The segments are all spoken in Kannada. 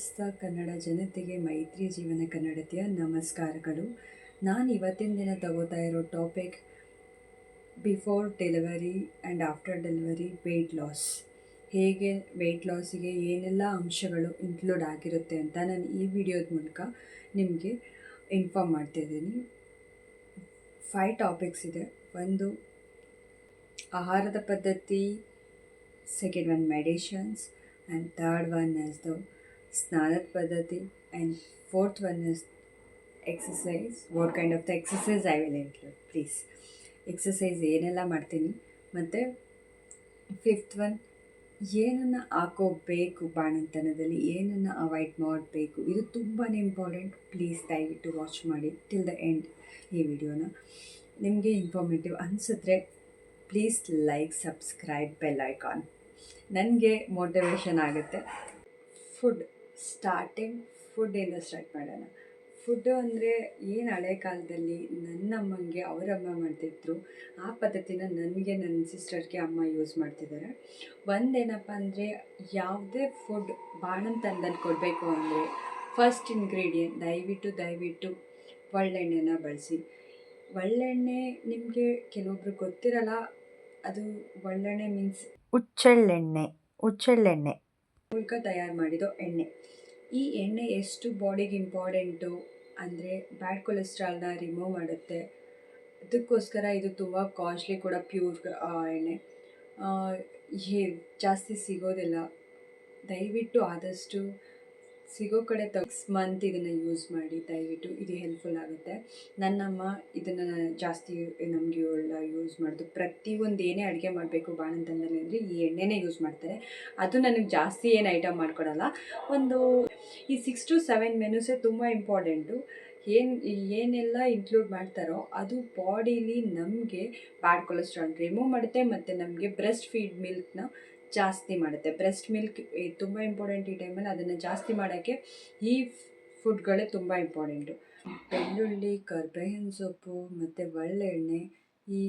ಸಮಸ್ತ ಕನ್ನಡ ಜನತೆಗೆ ಮೈತ್ರಿ ಜೀವನ ಕನ್ನಡತೆಯ ನಮಸ್ಕಾರಗಳು. ನಾನು ಇವತ್ತಿನ ದಿನ ತಗೋತಾ ಇರೋ topic before delivery and after delivery weight loss ಹೇಗೆ ವೆಯ್ಟ್ ಲಾಸಿಗೆ ಏನೆಲ್ಲ ಅಂಶಗಳು ಇನ್ಕ್ಲೂಡ್ ಆಗಿರುತ್ತೆ ಅಂತ ನಾನು ಈ ವಿಡಿಯೋದ ಮೂಲಕ ನಿಮಗೆ ಇನ್ಫಾರ್ಮ್ ಮಾಡ್ತಿದ್ದೀನಿ ಫೈವ್ ಟಾಪಿಕ್ಸ್ ಇದೆ. ಒಂದು, ಆಹಾರದ ಪದ್ಧತಿ second one medicines and third one as the ಸ್ನಾನದ ಪದ್ಧತಿ and fourth one is exercise what kind of the exercise I will include please exercise ಏನೆಲ್ಲ ಮಾಡ್ತೀನಿ? ಮತ್ತು ಫಿಫ್ತ್ ಒನ್ ಏನನ್ನು ಹಾಕೋಬೇಕು ಬಾಣಂತನದಲ್ಲಿ, ಏನನ್ನು ಅವಾಯ್ಡ್ ಮಾಡಬೇಕು, ಇದು ತುಂಬಾ ಇಂಪಾರ್ಟೆಂಟ್ ಪ್ಲೀಸ್ ದಯವಿಟ್ಟು ವಾಚ್ ಮಾಡಿ ಟಿಲ್ ದ ಎಂಡ್ ಈ ವಿಡಿಯೋನ. ನಿಮಗೆ ಇನ್ಫಾರ್ಮೇಟಿವ್ ಅನಿಸಿದ್ರೆ please like subscribe bell icon ನನಗೆ ಮೋಟಿವೇಶನ್ ಆಗುತ್ತೆ. ಫುಡ್ ಸ್ಟಾರ್ಟಿಂಗ್ ಫುಡ್ಡಿಂದ ಸ್ಟಾರ್ಟ್ ಮಾಡೋಣ. ಫುಡ್ಡು ಅಂದರೆ ಏನು ಹಳೆ ಕಾಲದಲ್ಲಿ ನನ್ನ ಅಮ್ಮಂಗೆ ಅವರಮ್ಮ ಮಾಡ್ತಿದ್ರು, ಆ ಪದ್ಧತಿನ ನನಗೆ ನನ್ನ ಸಿಸ್ಟರ್ಗೆ ಅಮ್ಮ ಯೂಸ್ ಮಾಡ್ತಿದ್ದಾರೆ ಒಂದೇನಪ್ಪ ಅಂದರೆ ಯಾವುದೇ ಫುಡ್ ಬಾಣಂತನದಲ್ಲಿ ಕೊಡಬೇಕು ಅಂದರೆ ಫಸ್ಟ್ ಇಂಗ್ರೀಡಿಯೆಂಟ್ ದಯವಿಟ್ಟು ದಯವಿಟ್ಟು ಒಳ್ಳೆಣ್ಣೆನ ಬಳಸಿ. ಒಳ್ಳೆಣ್ಣೆ ನಿಮಗೆ ಕೆಲವೊಬ್ರು ಗೊತ್ತಿರಲ್ಲ, ಅದು ಒಳ್ಳೆಣ್ಣೆ ಮೀನ್ಸ್ ಹುಚ್ಚೆಳ್ಳೆಣ್ಣೆ ಹುಚ್ಚೆಳ್ಳೆಣ್ಣೆ ಮೂಲಕ ತಯಾರು ಮಾಡಿರೋ ಎಣ್ಣೆ. ಈ ಎಣ್ಣೆ ಎಷ್ಟು ಬಾಡಿಗೆ ಇಂಪಾರ್ಟೆಂಟು ಅಂದರೆ ಬ್ಯಾಡ್ ಕೊಲೆಸ್ಟ್ರಾಲ್ನ ರಿಮೂವ್ ಮಾಡುತ್ತೆ. ಅದಕ್ಕೋಸ್ಕರ ಇದು ತುಂಬ ಕಾಸ್ಟ್ಲಿ ಕೂಡ ಪ್ಯೂರ್ ಎಣ್ಣೆ. ಜಾಸ್ತಿ ಸಿಗೋದಿಲ್ಲ. ದಯವಿಟ್ಟು ಆದಷ್ಟು ಸಿಗೋ ಕಡೆ ಸಿಕ್ಸ್ ಮಂತ್ ಇದನ್ನು ಯೂಸ್ ಮಾಡಿ ದಯವಿಟ್ಟು ಇದು ಹೆಲ್ಪ್ಫುಲ್ ಆಗುತ್ತೆ. ನನ್ನಮ್ಮ ಇದನ್ನು ಜಾಸ್ತಿ ನಮಗೆ ಎಲ್ಲ ಯೂಸ್ ಮಾಡೋದು. ಪ್ರತಿಯೊಂದು ಏನೇ ಅಡುಗೆ ಮಾಡಬೇಕು ಬಾಣಂತಂದ್ರೆ ಅಂದರೆ ಈ ಎಣ್ಣೆನೇ ಯೂಸ್ ಮಾಡ್ತಾರೆ. ಅದು ನನಗೆ ಜಾಸ್ತಿ ಏನು ಐಟಮ್ ಮಾಡ್ಕೊಡಲ್ಲ. ಒಂದು ಈ ಸಿಕ್ಸ್ ಟು ಸೆವೆನ್ ಮೆನುಸೇ ತುಂಬ ಇಂಪಾರ್ಟೆಂಟು ಏನು, ಏನೆಲ್ಲ ಇನ್ಕ್ಲೂಡ್ ಮಾಡ್ತಾರೋ ಅದು ಬಾಡೀಲಿ ನಮಗೆ ಬ್ಯಾಡ್ ಕೊಲೆಸ್ಟ್ರಾಲ್ ರಿಮೂವ್ ಮಾಡುತ್ತೆ ಮತ್ತು ನಮಗೆ ಬ್ರೆಸ್ಟ್ ಫೀಡ್ ಮಿಲ್ಕ್ನ ಜಾಸ್ತಿ ಮಾಡುತ್ತೆ. ಬ್ರೆಸ್ಟ್ ಮಿಲ್ಕ್ ತುಂಬ ಇಂಪಾರ್ಟೆಂಟ್ ಈ ಟೈಮಲ್ಲಿ ಅದನ್ನು ಜಾಸ್ತಿ ಮಾಡೋಕ್ಕೆ ಈ ಫುಡ್ಗಳೇ ತುಂಬ ಇಂಪಾರ್ಟೆಂಟು ಬೆಳ್ಳುಳ್ಳಿ, ಕರ್ಬೇವಿನ ಸೊಪ್ಪು ಮತ್ತು ಒಳ್ಳೆಣ್ಣೆ ಈ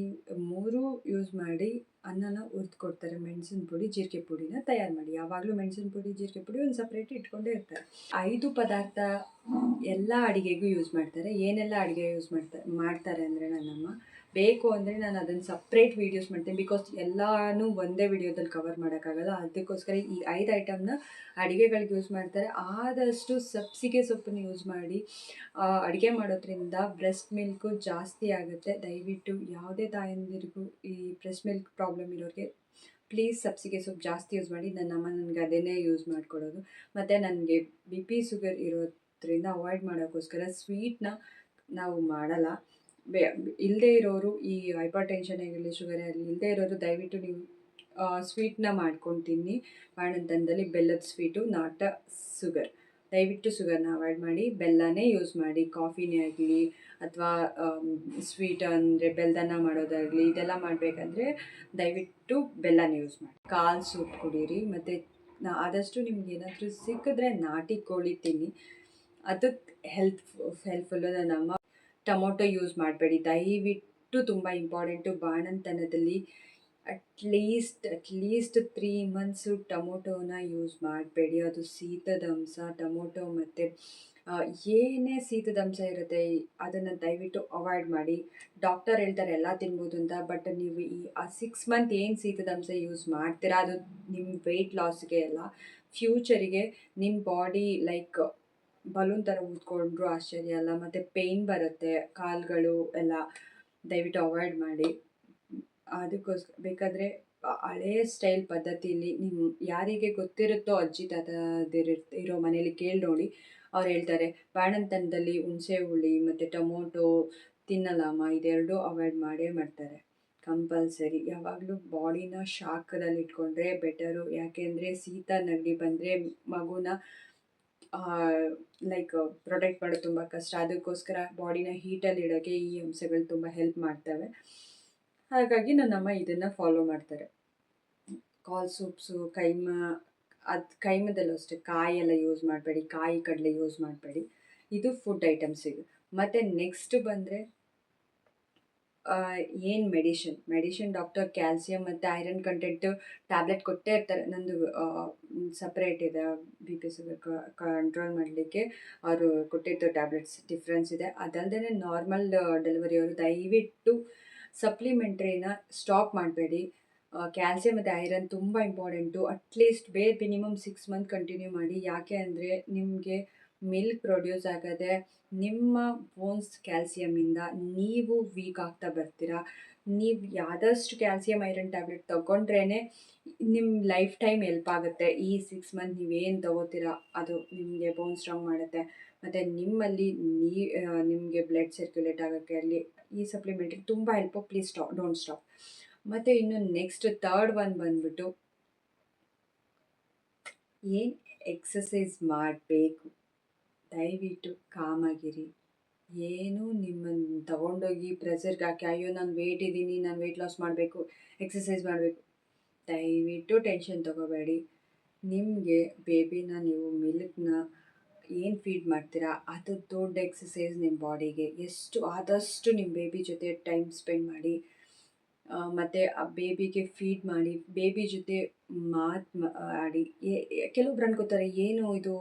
ಮೂರು ಯೂಸ್ ಮಾಡಿ ಅನ್ನನ ಹುರ್ದು ಕೊಡ್ತಾರೆ ಮೆಣಸಿನ ಪುಡಿ, ಜೀರಿಗೆ ಪುಡಿನ ತಯಾರು ಮಾಡಿ. ಯಾವಾಗಲೂ ಮೆಣಸಿನ ಪುಡಿ, ಜೀರಿಗೆ ಪುಡಿ ಒಂದು ಸಪ್ರೇಟ್ ಇಟ್ಕೊಂಡೇ ಇರ್ತಾರೆ. ಐದು ಪದಾರ್ಥ ಎಲ್ಲ ಅಡುಗೆಗೂ ಯೂಸ್ ಮಾಡ್ತಾರೆ. ಏನೆಲ್ಲ ಅಡುಗೆ ಯೂಸ್ ಮಾಡ್ತಾರೆ ಮಾಡ್ತಾರೆ ಅಂದರೆ ನನ್ನಮ್ಮ ಬೇಕು ಅಂದರೆ ನಾನು ಅದನ್ನು ಸಪ್ರೇಟ್ ವೀಡಿಯೋಸ್ ಮಾಡ್ತೀನಿ. ಬಿಕಾಸ್ ಎಲ್ಲನೂ ಒಂದೇ ವಿಡಿಯೋದಲ್ಲಿ ಕವರ್ ಮಾಡೋಕ್ಕಾಗಲ್ಲ. ಅದಕ್ಕೋಸ್ಕರ ಈ ಐದು ಐಟಮ್ನ ಅಡುಗೆಗಳಿಗೆ ಯೂಸ್ ಮಾಡ್ತಾರೆ. ಆದಷ್ಟು ಸಬ್ಸಿಗೆ ಸೊಪ್ಪನ್ನು ಯೂಸ್ ಮಾಡಿ ಅಡುಗೆ ಮಾಡೋದ್ರಿಂದ ಬ್ರೆಸ್ಟ್ ಮಿಲ್ಕು ಜಾಸ್ತಿ ಆಗುತ್ತೆ. ದಯವಿಟ್ಟು ಯಾವುದೇ ತಾಯಂದಿರಿಗೂ ಈ ಬ್ರೆಸ್ಟ್ ಮಿಲ್ಕ್ ಪ್ರಾಬ್ಲಮ್ ಇರೋರಿಗೆ ಪ್ಲೀಸ್ ಸಬ್ಸಿಗೆ ಸೊಪ್ಪು ಜಾಸ್ತಿ ಯೂಸ್ ಮಾಡಿ. ನನ್ನ ಅಮ್ಮ ನನಗೆ ಅದನ್ನೇ ಯೂಸ್ ಮಾಡಿಕೊಡೋದು. ಮತ್ತು ನನಗೆ ಬಿ ಪಿ ಶುಗರ್ ಇರೋದ್ರಿಂದ ಅವಾಯ್ಡ್ ಮಾಡೋಕ್ಕೋಸ್ಕರ ಸ್ವೀಟ್ನ ನಾವು ಮಾಡಲ್ಲ. ಬೇ ಇಲ್ಲದೇ ಇರೋರು ಈ ಹೈಪರ್ ಟೆನ್ಷನ್ ಆಗಿರಲಿ ಶುಗರ್ ಆಗಲಿ ಇಲ್ಲದೇ ಇರೋರು ದಯವಿಟ್ಟು ನೀವು ಸ್ವೀಟ್ನ ಮಾಡ್ಕೊಂಡು ತಿನ್ನಿ. ಬಾಣಂತನದಲ್ಲಿ ಬೆಲ್ಲದ ಸ್ವೀಟು ನಾಟ್ ಸುಗರ್ ದಯವಿಟ್ಟು ಶುಗರ್ನ ಅವಾಯ್ಡ್ ಮಾಡಿ, ಬೆಲ್ಲನೇ ಯೂಸ್ ಮಾಡಿ. ಕಾಫಿನೇ ಆಗಲಿ ಅಥವಾ ಸ್ವೀಟ್ ಅಂದರೆ ಬೆಲ್ಲದನ್ನ ಮಾಡೋದಾಗಲಿ, ಇದೆಲ್ಲ ಮಾಡಬೇಕಂದ್ರೆ ದಯವಿಟ್ಟು ಬೆಲ್ಲನೇ ಯೂಸ್ ಮಾಡಿ. ಕಾಲು ಸೂಪ್ ಕುಡೀರಿ, ಮತ್ತು ಆದಷ್ಟು ನಿಮ್ಗೆ ಏನಾದರೂ ಸಿಕ್ಕಿದ್ರೆ ನಾಟಿ ಕೋಳಿ ತಿನ್ನಿ. ಅದು ಹೆಲ್ತ್ ಹೆಲ್ಪ್ಫುಲ್ಲು ನಮ್ಮ ಟೊಮೊಟೊ ಯೂಸ್ ಮಾಡಬೇಡಿ. ದಯವಿಟ್ಟು ತುಂಬ important ಬಾಣಂತನದಲ್ಲಿ at least at least three months ಟೊಮೊಟೊನ use ಮಾಡಬೇಡಿ. ಅದು ಶೀತದ ಅಂಶ, ಟೊಮೊಟೊ ಮತ್ತು ಏನೇ ಶೀತದ ಇರುತ್ತೆ, ಅದನ್ನು ದಯವಿಟ್ಟು ಅವಾಯ್ಡ್ ಮಾಡಿ. ಡಾಕ್ಟರ್ ಹೇಳ್ತಾರೆ ಎಲ್ಲ ತಿನ್ಬೋದು ಅಂತ ಬಟ್ ನೀವು ಈ, ಆ ಸಿಕ್ಸ್ ಮಂತ್ ಏನು ಶೀತದ ಯೂಸ್ ಮಾಡ್ತೀರಾ, ಅದು ನಿಮ್ಮ ವೆಯ್ಟ್ ಲಾಸ್ಗೆ ಅಲ್ಲ ಫ್ಯೂಚರಿಗೆ ನಿಮ್ಮ ಬಾಡಿ ಲೈಕ್ ಬಲೂನ್ ಥರ ಊದ್ಕೊಂಡ್ರು ಆಶ್ಚರ್ಯ ಅಲ್ಲ, ಮತ್ತು ಪೇಯ್ನ್ ಬರುತ್ತೆ, ಕಾಲುಗಳು ಎಲ್ಲ ದಯವಿಟ್ಟು ಅವಾಯ್ಡ್ ಮಾಡಿ. ಅದಕ್ಕೋಸ್ಕರ ಬೇಕಾದರೆ ಹಳೇ ಸ್ಟೈಲ್ ಪದ್ಧತಿಯಲ್ಲಿ ನಿಮ್ಮ ಯಾರಿಗೆ ಗೊತ್ತಿರುತ್ತೋ ಅಜ್ಜಿ ತಾತದಿರ ಇರೋ ಮನೇಲಿ ಕೇಳಿ ನೋಡಿ ಅವ್ರು ಹೇಳ್ತಾರೆ, ಬಾಣಂತನದಲ್ಲಿ ಹುಣಸೆ ಹುಳಿ ಮತ್ತು ಟೊಮೊಟೊ ತಿನ್ನಲ್ಲಮ್ಮ ಇದೆರಡು ಅವಾಯ್ಡ್ ಮಾಡೇ ಮಾಡ್ತಾರೆ. ಕಂಪಲ್ಸರಿ. ಯಾವಾಗಲೂ ಬಾಡಿನ ಶಾಖದಲ್ಲಿ ಇಟ್ಕೊಂಡ್ರೆ ಬೆಟರು ಯಾಕೆಂದರೆ ಶೀತ ನೆಗಡಿ ಬಂದರೆ ಮಗುನ ಲೈಕ್ ಪ್ರೊಟೆಕ್ಟ್ ಮಾಡೋದು ತುಂಬ ಕಷ್ಟ. ಅದಕ್ಕೋಸ್ಕರ ಬಾಡಿನ ಹೀಟಲ್ಲಿ ಇಡೋಕ್ಕೆ ಈ ಅಂಶಗಳು ತುಂಬ ಹೆಲ್ಪ್ ಮಾಡ್ತವೆ. ಹಾಗಾಗಿ ನನ್ನಮ್ಮ ಇದನ್ನು ಫಾಲೋ ಮಾಡ್ತಾರೆ. ಕಾಲ್ ಸೂಪ್ಸು ಕೈಮ, ಅದು ಕೈಮದಲ್ಲೂ ಅಷ್ಟೇ ಎಲ್ಲ ಯೂಸ್ ಮಾಡಬೇಡಿ, ಕಾಯಿ ಕಡಲೆ ಯೂಸ್ ಮಾಡಬೇಡಿ. ಇದು ಫುಡ್ ಐಟಮ್ಸಿಗೆ ಮತ್ತು ನೆಕ್ಸ್ಟ್ ಬಂದರೆ ಏನು ಮೆಡಿಷನ್ ಮೆಡಿಷನ್ ಡಾಕ್ಟರ್ ಕ್ಯಾಲ್ಸಿಯಂ ಮತ್ತು ಐರನ್ ಕಂಟೆಂಟ್ ಟ್ಯಾಬ್ಲೆಟ್ ಕೊಟ್ಟೇ ಇರ್ತಾರೆ. ನಂದು ಸಪ್ರೇಟ್ ಇದೆ. ಬಿ ಪಿ ಶುಗರ್ ಕಂಟ್ರೋಲ್ ಮಾಡಲಿಕ್ಕೆ ಅವರು ಕೊಟ್ಟಿರ್ತಾರೆ ಟ್ಯಾಬ್ಲೆಟ್ಸ್ ಡಿಫ್ರೆನ್ಸ್ ಇದೆ. ಅದಲ್ಲದೆ ನಾರ್ಮಲ್ ಡೆಲಿವರಿಯವರು ದಯವಿಟ್ಟು ಸಪ್ಲಿಮೆಂಟ್ರಿನ ಸ್ಟಾಪ್ ಮಾಡಬೇಡಿ. ಕ್ಯಾಲ್ಸಿಯಂ ಮತ್ತು ಐರನ್ ತುಂಬ ಇಂಪಾರ್ಟೆಂಟು ಅಟ್ಲೀಸ್ಟ್ ಬೇರೆ ಮಿನಿಮಮ್ ಸಿಕ್ಸ್ ಮಂತ್ ಕಂಟಿನ್ಯೂ ಮಾಡಿ. ಯಾಕೆ ಅಂದರೆ ನಿಮಗೆ ಮಿಲ್ಕ್ ಪ್ರೊಡ್ಯೂಸ್ ಆಗದೆ ನಿಮ್ಮ ಬೋನ್ಸ್ ಕ್ಯಾಲ್ಸಿಯಮಿಂದ ನೀವು ವೀಕ್ ಆಗ್ತಾ ಬರ್ತೀರಾ? ನೀವು ಯಾದಷ್ಟು ಕ್ಯಾಲ್ಸಿಯಂ ಐರನ್ ಟ್ಯಾಬ್ಲೆಟ್ ತೊಗೊಂಡ್ರೇ ನಿಮ್ಮ ಲೈಫ್ ಟೈಮ್ ಹೆಲ್ಪ್ ಆಗುತ್ತೆ. ಈ ಸಿಕ್ಸ್ ಮಂತ್ ನೀವೇನು ತೊಗೋತೀರಾ? ಅದು ನಿಮಗೆ ಬೋನ್ ಸ್ಟ್ರಾಂಗ್ ಮಾಡುತ್ತೆ. ಮತ್ತು ನಿಮ್ಮಲ್ಲಿ ನೀ ನಿಮಗೆ ಬ್ಲಡ್ ಸರ್ಕ್ಯುಲೇಟ್ ಆಗೋಕ್ಕೆ ಅಲ್ಲಿ ಈ ಸಪ್ಲಿಮೆಂಟ್ರಿ ತುಂಬ help please stop don't stop ಮತ್ತು ಇನ್ನು ನೆಕ್ಸ್ಟ್ ತರ್ಡ್ ಒನ್ ಬಂದ್ಬಿಟ್ಟು ಏನು ಎಕ್ಸಸೈಸ್ ಮಾಡಬೇಕು? ದಯವಿಟ್ಟು ಕಾಮಾಗಿರಿ. ಏನು ನಿಮ್ಮನ್ನು ತಗೊಂಡೋಗಿ ಪ್ರೆಸರ್ಗೆ ಹಾಕಿ, ಅಯ್ಯೋ, ನಾನು ವೆಯ್ಟ್ ಇದ್ದೀನಿ, ನಾನು ವೆಯ್ಟ್ ಲಾಸ್ ಮಾಡಬೇಕು ಎಕ್ಸಸೈಸ್ ಮಾಡಬೇಕು. ದಯವಿಟ್ಟು ಟೆನ್ಷನ್ ತೊಗೋಬೇಡಿ. ನಿಮಗೆ ಬೇಬಿನ ನೀವು ಮಿಲ್ಕ್ನ ಏನು ಫೀಡ್ ಮಾಡ್ತೀರಾ, ಅದು ದೊಡ್ಡ ಎಕ್ಸಸೈಸ್ ನಿಮ್ಮ ಬಾಡಿಗೆ ಎಷ್ಟು ಆದಷ್ಟು ನಿಮ್ಮ ಬೇಬಿ ಜೊತೆ ಟೈಮ್ ಸ್ಪೆಂಡ್ ಮಾಡಿ. ಮತ್ತು ಆ ಬೇಬಿಗೆ ಫೀಡ್ ಮಾಡಿ, ಬೇಬಿ ಜೊತೆ ಮಾತು ಆಡಿ. ಕೆಲವೊಬ್ರು ಅನ್ಕೋತಾರೆ, ಏನು ಇದು?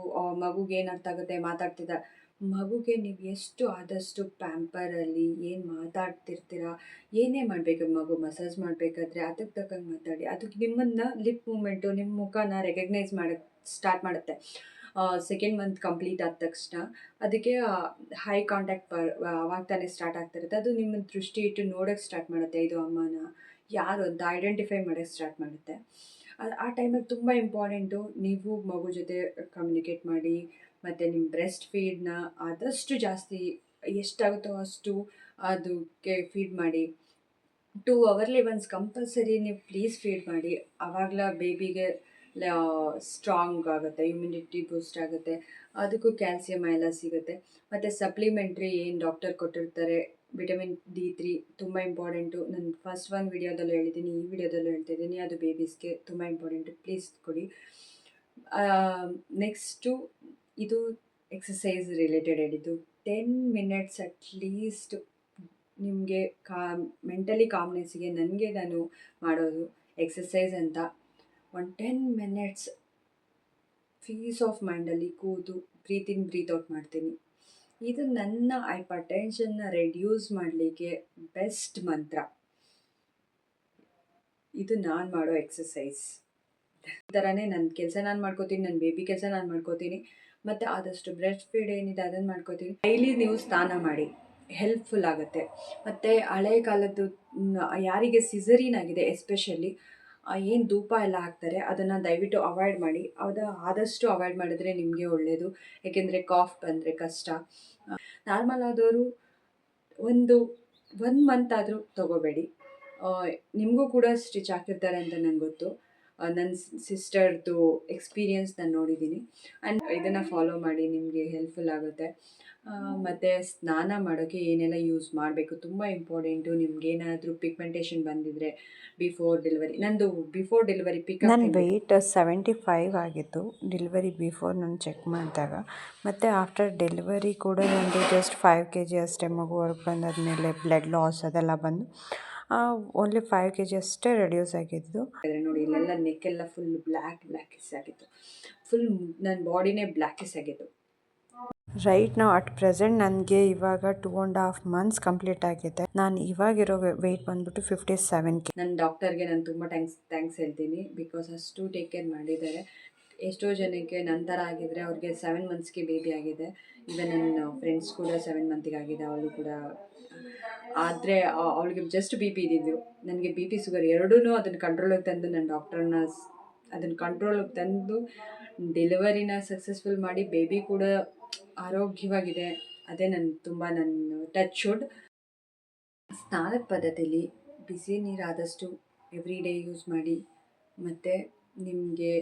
ಮಗುಗೆ ಏನು ಅರ್ಥ ಆಗುತ್ತೆ? ಮಾತಾಡ್ತಿದ್ದ. ಮಗುಗೆ ನೀವು ಎಷ್ಟು ಆದಷ್ಟು ಪ್ಯಾಂಪರಲ್ಲಿ ಏನು ಮಾತಾಡ್ತಿರ್ತೀರ? ಏನೇ ಮಾಡಬೇಕು ಮಗು ಮಸಾಜ್ ಮಾಡಬೇಕಾದ್ರೆ ಅದಕ್ಕೆ ತಕ್ಕಂಗೆ ಮಾತಾಡಿ. ಅದಕ್ಕೆ ನಿಮ್ಮನ್ನು ಲಿಪ್ ಮೂಮೆಂಟು ನಿಮ್ಮ ಮುಖನ ರೆಕಗ್ನೈಸ್ ಮಾಡೋಕ್ಕೆ ಸ್ಟಾರ್ಟ್ ಮಾಡುತ್ತೆ. ಸೆಕೆಂಡ್ ಮಂತ್ ಕಂಪ್ಲೀಟ್ ಆದ ತಕ್ಷಣ ಅದಕ್ಕೆ ಹೈ ಕಾಂಟ್ಯಾಕ್ಟ್ ಬರ್ ಅವಾಗ ತಾನೇ ಸ್ಟಾರ್ಟ್ ಆಗ್ತಿರುತ್ತೆ ಅದು ನಿಮ್ಮ ದೃಷ್ಟಿ ಇಟ್ಟು ನೋಡೋಕ್ಕೆ ಸ್ಟಾರ್ಟ್ ಮಾಡುತ್ತೆ, ಇದು ಅಮ್ಮನ. ಯಾರು ಅಂತ ಐಡೆಂಟಿಫೈ ಮಾಡೋಕ್ಕೆ ಸ್ಟಾರ್ಟ್ ಮಾಡುತ್ತೆ. ಆ- ಟೈಮಲ್ಲಿ ತುಂಬ ಇಂಪಾರ್ಟೆಂಟು ನೀವು ಮಗು ಜೊತೆ ಕಮ್ಯುನಿಕೇಟ್ ಮಾಡಿ, ಮತ್ತು ನಿಮ್ಮ ಬ್ರೆಸ್ಟ್ ಫೀಡ್ನ ಆದಷ್ಟು ಜಾಸ್ತಿ ಎಷ್ಟಾಗುತ್ತೋ ಅಷ್ಟು ಅದಕ್ಕೆ ಫೀಡ್ ಮಾಡಿ. ಟೂ ಅವರ್ಲಿ ಒನ್ಸ್ ಕಂಪಲ್ಸರಿ ನೀವು ಪ್ಲೀಸ್ ಫೀಡ್ ಮಾಡಿ. ಆವಾಗಲೇ ಬೇಬಿಗೆ ಸ್ಟ್ರಾಂಗ್ ಆಗುತ್ತೆ ಇಮ್ಯುನಿಟಿ ಬೂಸ್ಟ್ ಆಗುತ್ತೆ, ಅದಕ್ಕೂ ಕ್ಯಾಲ್ಸಿಯಂ ಎಲ್ಲ ಸಿಗುತ್ತೆ. ಮತ್ತು ಸಪ್ಲಿಮೆಂಟ್ರಿ ಏನು ಡಾಕ್ಟರ್ ಕೊಟ್ಟಿರ್ತಾರೆ ವಿಟಮಿನ್ ಡಿ ತ್ರೀ ತುಂಬ ಇಂಪಾರ್ಟೆಂಟು ನಾನು ಫಸ್ಟ್ ಒಂದು ವಿಡಿಯೋದಲ್ಲೂ ಹೇಳಿದ್ದೀನಿ, ಈ ವಿಡಿಯೋದಲ್ಲೂ ಹೇಳ್ತಿದ್ದೀನಿ, ಅದು ಬೇಬೀಸ್ಗೆ ತುಂಬ ಇಂಪಾರ್ಟೆಂಟು ಪ್ಲೀಸ್ ಕೊಡಿ. ನೆಕ್ಸ್ಟು ಇದು ಎಕ್ಸಸೈಸ್ ರಿಲೇಟೆಡ್ ಹೇಳಿದ್ದು ಟೆನ್ ಮಿನಿಟ್ಸ್ ಅಟ್ಲೀಸ್ಟ್ ನಿಮಗೆ ಕಾ ಮೆಂಟಲಿ ಕಾಮ್ನೆಸ್ಸಿಗೆ ನನಗೆ ನಾನು ಮಾಡೋದು ಎಕ್ಸಸೈಸ್ ಅಂತ. ಒಂದು ಟೆನ್ ಮಿನಿಟ್ಸ್ ಪೀಸ್ ಆಫ್ ಮೈಂಡಲ್ಲಿ ಕೂತು ಬ್ರೀತ್ ಇನ್ ಬ್ರೀತ್ ಔಟ್ ಮಾಡ್ತೀನಿ. ಇದು ನನ್ನ ಹೈಪರ್ ಟೆನ್ಷನ್ನ ರೆಡ್ಯೂಸ್ ಮಾಡಲಿಕ್ಕೆ ಬೆಸ್ಟ್ ಮಂತ್ರ. ಇದು ನಾನು ಮಾಡೋ ಎಕ್ಸಸೈಸ್ ಥರನೇ ನನ್ನ ಕೆಲಸ ನಾನು ಮಾಡ್ಕೋತೀನಿ ನನ್ನ ಬೇಬಿ ಕೆಲಸ ನಾನು ಮಾಡ್ಕೋತೀನಿ, ಮತ್ತು ಆದಷ್ಟು ಬ್ರೆಸ್ಟ್ ಫೀಡ್ ಏನಿದೆ ಅದನ್ನು ಮಾಡ್ಕೋತೀನಿ. ಡೈಲಿ ನೀವು ಸ್ನಾನ ಮಾಡಿ ಹೆಲ್ಪ್ಫುಲ್ ಆಗುತ್ತೆ. ಮತ್ತು ಹಳೆ ಕಾಲದ್ದು ಯಾರಿಗೆ ಸಿಸರಿನ್ ಆಗಿದೆ ಎಸ್ಪೆಷಲಿ ಏನು ಧೂಪ ಎಲ್ಲ ಹಾಕ್ತಾರೆ, ಅದನ್ನು ದಯವಿಟ್ಟು ಅವಾಯ್ಡ್ ಮಾಡಿ. ಅದು, ಆದಷ್ಟು ಅವಾಯ್ಡ್ ಮಾಡಿದ್ರೆ ನಿಮಗೆ ಒಳ್ಳೆಯದು ಏಕೆಂದರೆ ಕಾಫ್ ಬಂದರೆ ಕಷ್ಟ. ನಾರ್ಮಲ್ ಆದವರು ಒಂದು ಒನ್ ಮಂತ್ ಆದರೂ ತಗೋಬೇಡಿ. ನಿಮಗೂ ಕೂಡ ಸ್ಟಿಚ್ ಹಾಕಿರ್ತಾರೆ ಅಂತ ನಂಗೆ ಗೊತ್ತು. ನನ್ನ ಸಿಸ್ಟರ್ದು ಎಕ್ಸ್ಪೀರಿಯನ್ಸ್ ನಾನು ನೋಡಿದ್ದೀನಿ ಆ್ಯಂಡ್ ಇದನ್ನು ಫಾಲೋ ಮಾಡಿ ನಿಮಗೆ ಹೆಲ್ಪ್ಫುಲ್ ಆಗುತ್ತೆ. ಮತ್ತು ಸ್ನಾನ ಮಾಡೋಕ್ಕೆ ಏನೆಲ್ಲ ಯೂಸ್ ಮಾಡಬೇಕು ತುಂಬ ಇಂಪಾರ್ಟೆಂಟು ನಿಮ್ಗೇನಾದರೂ ಪಿಗ್ಮೆಂಟೇಷನ್ ಬಂದಿದ್ರೆ ಬಿಫೋರ್ ಡೆಲಿವರಿ ನಂದು ಬಿಫೋರ್ ಡೆಲಿವರಿ ಪಿಕ್ ನನ್ನ ವೆಯ್ಟ್ ಸೆವೆಂಟಿ ಫೈವ್ ಆಗಿತ್ತು. ಡೆಲಿವರಿ ಬಿಫೋರ್ ನಾನು ಚೆಕ್ ಮಾಡಿದಾಗ. ಮತ್ತು ಆಫ್ಟರ್ ಡೆಲಿವರಿ ಕೂಡ ನನಗೆ ಜಸ್ಟ್ ಫೈವ್ ಕೆ ಜಿ ಅಷ್ಟೇ ಮಗು ಹೊರಗೆ ಬಂದಾದಮೇಲೆ ಬ್ಲಡ್ ಲಾಸ್ ಅದೆಲ್ಲ ಬಂದು. ಓನ್ಲಿ ಫೈವ್ ಕೆ ಜಿ ಅಷ್ಟೇ ರೆಡ್ಯೂಸ್ ಆಗಿದ್ದು. ನೋಡಿ ಇಲ್ಲೆಲ್ಲ ನೆಕ್ಕೆಲ್ಲ ಫುಲ್ ಬ್ಲ್ಯಾಕ್ ಬ್ಲ್ಯಾಕಿಸ್ ಆಗಿತ್ತು. ಫುಲ್ ನನ್ನ ಬಾಡಿನೇ ಬ್ಲ್ಯಾಕಿಸ್ ಆಗಿತ್ತು. ರೈಟ್ ನಾವು ಅಟ್ ಪ್ರೆಸೆಂಟ್ ನನಗೆ ಇವಾಗ two and half months complete ಆಗಿದೆ. ನಾನು ಇವಾಗಿರೋ ವೆಯ್ಟ್ ಬಂದ್ಬಿಟ್ಟು ಫಿಫ್ಟಿ ಸೆವೆನ್ ಕೆ ನನ್ನ ಡಾಕ್ಟರ್ಗೆ ನಾನು ತುಂಬ ಥ್ಯಾಂಕ್ಸ್ ಥ್ಯಾಂಕ್ಸ್ ಹೇಳ್ತೀನಿ. ಬಿಕಾಸ್ ಅಷ್ಟು ಟೇಕ್ ಕೇರ್ ಮಾಡಿದ್ದಾರೆ. ಎಷ್ಟೋ ಜನಕ್ಕೆ ನಂತರ ಆಗಿದ್ರೆ ಅವ್ರಿಗೆ ಸೆವೆನ್ ಮಂತ್ಸ್ಗೆ ಬೇಬಿ ಆಗಿದೆ. ಈವನ್ ನನ್ನ ಫ್ರೆಂಡ್ಸ್ ಕೂಡ ಸೆವೆನ್ ಮಂತಿಗೆ ಆಗಿದೆ. ಅವಳು ಕೂಡ ಆದರೆ ಅವಳಿಗೆ ಜಸ್ಟ್ ಬಿ ಪಿ ಇದ್ದಿದ್ದು. ನನಗೆ ಬಿ ಪಿ ಶುಗರ್ ಎರಡೂ ಅದನ್ನು ಕಂಟ್ರೋಲಿಗೆ ತಂದು ನನ್ನ ಡಾಕ್ಟರ್ನ ಅದನ್ನು ಕಂಟ್ರೋಲಿಗೆ ತಂದು ಡೆಲಿವರಿನ ಸಕ್ಸಸ್ಫುಲ್ ಮಾಡಿ ಬೇಬಿ ಕೂಡ ಆರೋಗ್ಯವಾಗಿದೆ. ಅದೇ ನನ್ನ ತುಂಬ ನನ್ನ ಟಚ್ ಶುಡ್ ಸ್ನಾನದ ಪದ್ಧತಿಯಲ್ಲಿ ಬಿಸಿ ನೀರು ಆದಷ್ಟು ಎವ್ರಿ ಡೇ ಯೂಸ್ ಮಾಡಿ, ಮತ್ತು ನಿಮಗೆ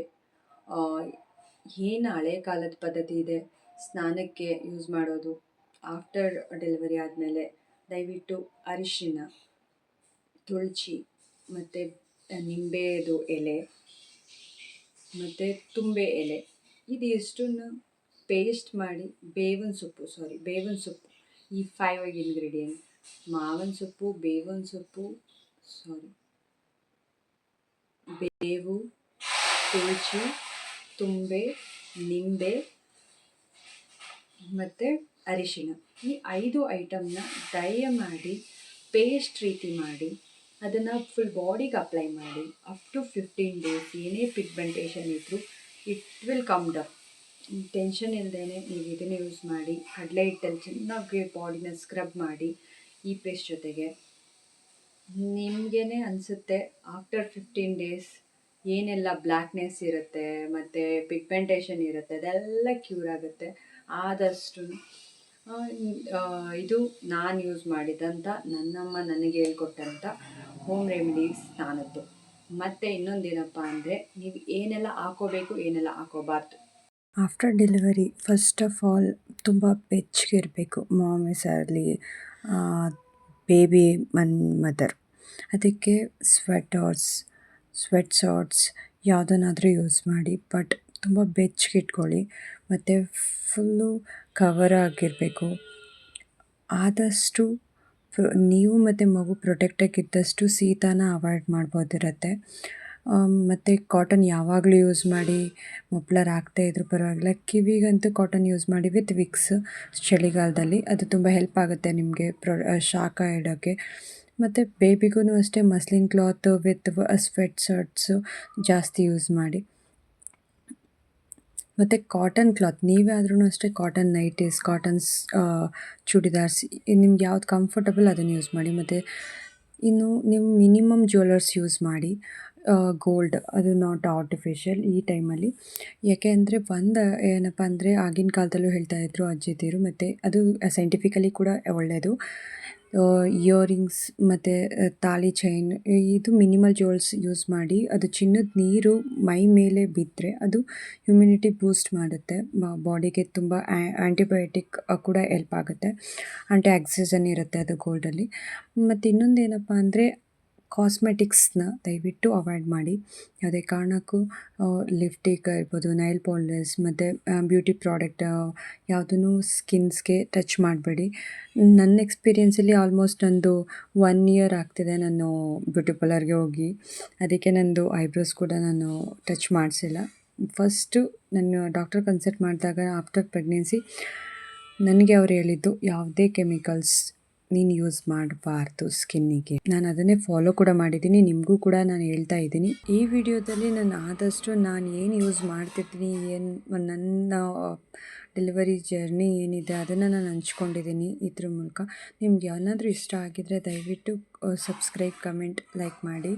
ಏನು ಹಳೆ ಕಾಲದ ಪದ್ಧತಿ ಇದೆ, ಸ್ನಾನಕ್ಕೆ ಯೂಸ್ ಮಾಡೋದು ಆಫ್ಟರ್ ಡೆಲಿವರಿ ಆದಮೇಲೆ. ದಯವಿಟ್ಟು ಅರಿಶಿನ ತುಳಸಿ ಮತ್ತು ನಿಂಬೆದು ಎಲೆ ಮತ್ತು ತುಂಬೆ ಎಲೆ. ಇದಿಷ್ಟನ್ನು ಪೇಸ್ಟ್ ಮಾಡಿ ಬೇವಿನ ಸೊಪ್ಪು ಸಾರಿ ಬೇವಿನ ಸೊಪ್ಪು. ಈ ಫೈವ್ ಇಂಗ್ರೀಡಿಯೆಂಟ್ ಮಾವಿನ ಸೊಪ್ಪು, ಬೇವಿನ ಸೊಪ್ಪು ಸಾರಿ ಬೇವು ತುಳಸಿ ತುಂಬೆ, ನಿಂಬೆ ಮತ್ತು ಅರಿಶಿಣ ಈ ಐದು ಐಟಮ್ನ ದಯ ಮಾಡಿ ಪೇಸ್ಟ್ ರೀತಿ ಮಾಡಿ, ಅದನ್ನು ಫುಲ್ ಬಾಡಿಗೆ ಅಪ್ಲೈ ಮಾಡಿ ಅಪ್ ಟು ಫಿಫ್ಟೀನ್ ಡೇಸ್ ಏನೇ ಪಿಗ್ಮೆಂಟೇಷನ್ ಇದ್ದರೂ it will come down tension ಇಲ್ಲದೇ ನೀವು ಇದನ್ನು ಯೂಸ್ ಮಾಡಿ, ಕಡಲೆ ಹಿಟ್ಟಲ್ಲಿ ಚೆನ್ನಾಗಿ ಬಾಡಿನ ಸ್ಕ್ರಬ್ ಮಾಡಿ ಈ ಪೇಸ್ಟ್ ಜೊತೆಗೆ. ನಿಮಗೇನೆ ಅನಿಸುತ್ತೆ ಆಫ್ಟರ್ ಫಿಫ್ಟೀನ್ ಡೇಸ್ ಏನೆಲ್ಲ ಬ್ಲ್ಯಾಕ್ನೆಸ್ ಇರುತ್ತೆ, ಮತ್ತು ಪಿಗ್ಮೆಂಟೇಷನ್ ಇರುತ್ತೆ, ಅದೆಲ್ಲ ಕ್ಯೂರ್ ಆಗುತ್ತೆ. ಆದಷ್ಟು ಇದು ನಾನು ಯೂಸ್ ಮಾಡಿದಂಥ ನನ್ನಮ್ಮ ನನಗೆ ಹೇಳ್ಕೊಟ್ಟಂಥ ಹೋಮ್ ರೆಮಿಡೀಸ್ ನಾನದ್ದು ಮತ್ತು ಇನ್ನೊಂದೇನಪ್ಪ ಅಂದರೆ ನೀವು ಏನೆಲ್ಲ ಹಾಕೋಬೇಕು, ಏನೆಲ್ಲ ಹಾಕೋಬಾರ್ದು. After delivery first of all ತುಂಬ ಬೆಚ್ಚಗಿರಬೇಕು ಮಾಮೇಸ್ ಆಗಲಿ ಬೇಬಿ ಮನ್ ಮದರ್ ಅದಕ್ಕೆ ಸ್ವೆಟರ್ಸ್ ಸ್ವೆಟ್ ಶಾರ್ಟ್ಸ್ ಯಾವುದನ್ನಾದರೂ ಯೂಸ್ ಮಾಡಿ. ಬಟ್ ತುಂಬ ಬೆಚ್ಚಗಿಟ್ಕೊಳ್ಳಿ ಮತ್ತು ಫುಲ್ಲು ಕವರ್ ಆಗಿರಬೇಕು. ಆದಷ್ಟು ನೀವು ಮತ್ತು ಮಗು ಪ್ರೊಟೆಕ್ಟಾಗಿದ್ದಷ್ಟು ಶೀತನ ಅವಾಯ್ಡ್ ಮಾಡ್ಬೋದಿರುತ್ತೆ. ಮತ್ತು ಕಾಟನ್ ಯಾವಾಗಲೂ ಯೂಸ್ ಮಾಡಿ ಮಫ್ಲರ್ ಹಾಕ್ದೇ ಇದ್ರೂ ಪರವಾಗಿಲ್ಲ. ಕಿವಿಗಂತೂ ಕಾಟನ್ ಯೂಸ್ ಮಾಡಿ ವಿತ್ ವಿಕ್ಸ್ ಚಳಿಗಾಲದಲ್ಲಿ. ಅದು ತುಂಬ ಹೆಲ್ಪ್ ಆಗುತ್ತೆ ನಿಮಗೆ ಪ್ರೊ ಶಾಖ ಇಡೋಕ್ಕೆ ಮತ್ತು ಬೇಬಿಗೂ ಅಷ್ಟೇ muslin cloth with sweatshirts ಜಾಸ್ತಿ ಯೂಸ್ ಮಾಡಿ. ಮತ್ತು ಕಾಟನ್ ಕ್ಲಾತ್ ನೀವೇ ಆದ್ರೂ ಅಷ್ಟೇ ಕಾಟನ್ ನೈಟೀಸ್ ಕಾಟನ್ಸ್ ಚೂಡಿದಾರ್ಸ್ ನಿಮ್ಗೆ ಯಾವ್ದು ಕಂಫರ್ಟಬಲ್ ಅದನ್ನು ಯೂಸ್ ಮಾಡಿ. ಮತ್ತು ಇನ್ನು ನೀವು ಮಿನಿಮಮ್ ಜ್ಯುವೆಲರ್ಸ್ ಯೂಸ್ ಮಾಡಿ ಗೋಲ್ಡ್ ಅದು ನಾಟ್ ಆರ್ಟಿಫಿಷಿಯಲ್ ಈ ಟೈಮಲ್ಲಿ ಯಾಕೆ ಅಂದರೆ ಒಂದು, ಏನಪ್ಪ ಅಂದರೆ ಆಗಿನ ಕಾಲದಲ್ಲೂ ಹೇಳ್ತಾ ಇದ್ರು ಅಜ್ಜಿದಿರು ಮತ್ತು ಅದು ಸೈಂಟಿಫಿಕಲಿ ಕೂಡ ಒಳ್ಳೆಯದು ಇಯರಿಂಗ್ಸ್ ಮತ್ತು ತಾಳಿ ಚೈನ್ ಇದು ಮಿನಿಮಲ್ ಜೋಲ್ಸ್ ಯೂಸ್ ಮಾಡಿ, ಅದು ಚಿನ್ನದ ನೀರು ಮೈ ಮೇಲೆ ಬಿದ್ದರೆ ಅದು ಇಮ್ಯುನಿಟಿ ಬೂಸ್ಟ್ ಮಾಡುತ್ತೆ. ಬಾಡಿಗೆ ತುಂಬ ಆ್ಯಂಟಿಬಯೋಟಿಕ್ ಕೂಡ ಎಲ್ಪ್ ಆಗುತ್ತೆ. ಆ್ಯಂಟಿ ಆಕ್ಸಿಜನ್ ಇರುತ್ತೆ ಅದು ಗೋಲ್ಡಲ್ಲಿ ಮತ್ತು ಇನ್ನೊಂದು ಏನಪ್ಪ ಅಂದರೆ ಕಾಸ್ಮೆಟಿಕ್ಸ್ನ ದಯವಿಟ್ಟು ಅವಾಯ್ಡ್ ಮಾಡಿ. ಯಾವುದೇ ಕಾರಣಕ್ಕೂ ಲಿಫ್ಟಿಕ್ ಇರ್ಬೋದು nail polish and beauty product ಯಾವುದೂ ಸ್ಕಿನ್ಸ್ಗೆ ಟಚ್ ಮಾಡಬೇಡಿ. ನನ್ನ ಎಕ್ಸ್ಪೀರಿಯೆನ್ಸಲ್ಲಿ ಆಲ್ಮೋಸ್ಟ್ ನನ್ನದು ಒನ್ ಇಯರ್ ಆಗ್ತಿದೆ ನಾನು ಬ್ಯೂಟಿ ಪಾರ್ಲರ್ಗೆ ಹೋಗಿ. ಅದಕ್ಕೆ ನನ್ನದು ಐಬ್ರೋಸ್ ಕೂಡ ನಾನು ಟಚ್ ಮಾಡಿಸಿಲ್ಲ. ಫಸ್ಟು ನಾನು ಡಾಕ್ಟರ್ ಕನ್ಸಲ್ಟ್ ಮಾಡಿದಾಗ ಆಫ್ಟರ್ ಪ್ರೆಗ್ನೆನ್ಸಿ ನನಗೆ ಅವ್ರು ಹೇಳಿದ್ದು, ಯಾವುದೇ ಕೆಮಿಕಲ್ಸ್ ನೀನು ಯೂಸ್ ಮಾಡಬಾರ್ದು ಸ್ಕಿನ್ನಿಗೆ ನಾನು ಅದನ್ನೇ ಫಾಲೋ ಕೂಡ ಮಾಡಿದ್ದೀನಿ, ನಿಮಗೂ ಕೂಡ ನಾನು ಹೇಳ್ತಾ ಇದ್ದೀನಿ. ಈ ವಿಡಿಯೋದಲ್ಲಿ ನಾನು ಆದಷ್ಟು ನಾನು ಏನು ಯೂಸ್ ಮಾಡ್ತಿರ್ತೀನಿ, ಏನು ನನ್ನ ಡೆಲಿವರಿ ಜರ್ನಿ ಏನಿದೆ ಅದನ್ನು ನಾನು ಹಂಚ್ಕೊಂಡಿದ್ದೀನಿ ಇದ್ರ ಮೂಲಕ. ನಿಮ್ಗೆ ಏನಾದರೂ ಇಷ್ಟ ಆಗಿದ್ದರೆ ದಯವಿಟ್ಟು ಸಬ್ಸ್ಕ್ರೈಬ್ ಕಮೆಂಟ್ ಲೈಕ್ ಮಾಡಿ.